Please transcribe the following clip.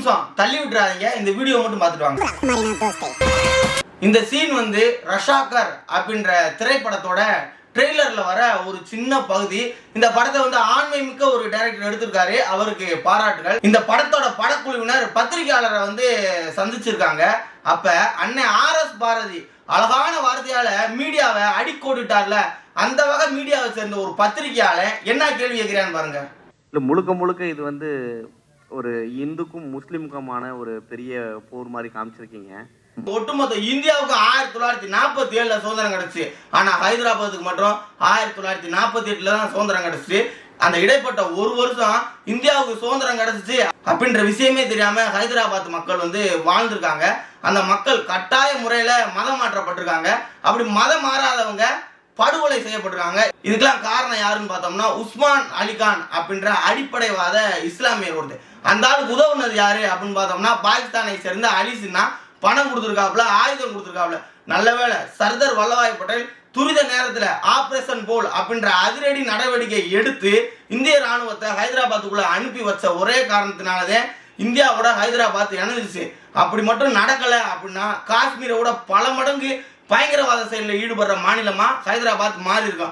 நிமிஷம். தள்ளி விட்டுறாதீங்க. இந்த வீடியோ மட்டும் பார்த்துட்டு வாங்க. இந்த சீன் வந்து ரஷாக்கர் அப்படின்ற திரைப்படத்தோட ட்ரெய்லர்ல வர ஒரு சின்ன பகுதி. இந்த படத்தை வந்து ஆண்மை மிக்க ஒரு டைரக்டர் எடுத்திருக்காரு. அவருக்கு பாராட்டுகள். இந்த படத்தோட படக்குழுவினர் பத்திரிகையாளரை வந்து சந்திச்சிருக்காங்க. அப்ப அண்ணன் ஆர் எஸ் பாரதி அழகான வார்த்தையால மீடியாவை அடிக்கோடிட்டார்ல. அந்த வகை மீடியாவை சேர்ந்த ஒரு பத்திரிகையாளர் என்ன கேள்வி கேட்கிறான்னு பாருங்க. இல்லை முழுக்க முழுக்க இது வந்து ஒரு இந்துக்கும் முஸ்லீமுக்குமான ஒரு பெரிய போர் மாதிரி காமிச்சிருக்கீங்க. ஒட்டுமொத்த இந்தியாவுக்கு ஆயிரத்தி தொள்ளாயிரத்தி நாற்பத்தி ஏழுல சுதந்திரம் கிடைச்சு. ஆனா ஹைதராபாத்துக்கு மட்டும் ஆயிரத்தி தொள்ளாயிரத்தி நாற்பத்தி எட்டுல தான் சுதந்திரம் கிடைச்சு. அந்த இடைப்பட்ட ஒரு வருஷம் இந்தியாவுக்கு சுதந்திரம் கிடைச்சிச்சு. அப்படின்ற விஷயமே தெரியாம ஹைதராபாத் மக்கள் வந்து வாழ்ந்திருக்காங்க. அந்த மக்கள் கட்டாய முறையில மதம் மாற்றப்பட்டிருக்காங்க. அப்படி மதம் மாறாதவங்க படுகொலை செய்யப்பட்டிருக்காங்க. இதுக்கெல்லாம் காரணம் யாருன்னு பார்த்தோம்னா உஸ்மான் அலிகான் அப்படின்ற அடிப்படைவாத இஸ்லாமியர் ஒருத்தர். அந்த ஆளுக்கு உதவுனது யாரு அப்படின்னு பார்த்தோம்னா பாகிஸ்தானை சேர்ந்த அலி சின்னா பணம் கொடுத்துருக்காப்புல ஆயுதம் கொடுத்துருக்காப்புல. நல்ல வேலை சர்தார் வல்லபாய் பட்டேல் துரித நேரத்துல ஆபரேஷன் போல் அப்படின்ற அதிரடி நடவடிக்கை எடுத்து இந்திய ராணுவத்தை ஹைதராபாத்துக்குள்ள அனுப்பி வச்ச ஒரே காரணத்தினாலதே இந்தியாவோட ஹைதராபாத் இணைஞ்சிச்சு அப்படி மட்டும் நடக்கல அப்படின்னா காஷ்மீரோட பல மடங்கு பயங்கரவாத செயலில் ஈடுபடுற மாநிலமா? ஹைதராபாத் மாறி இருக்கும்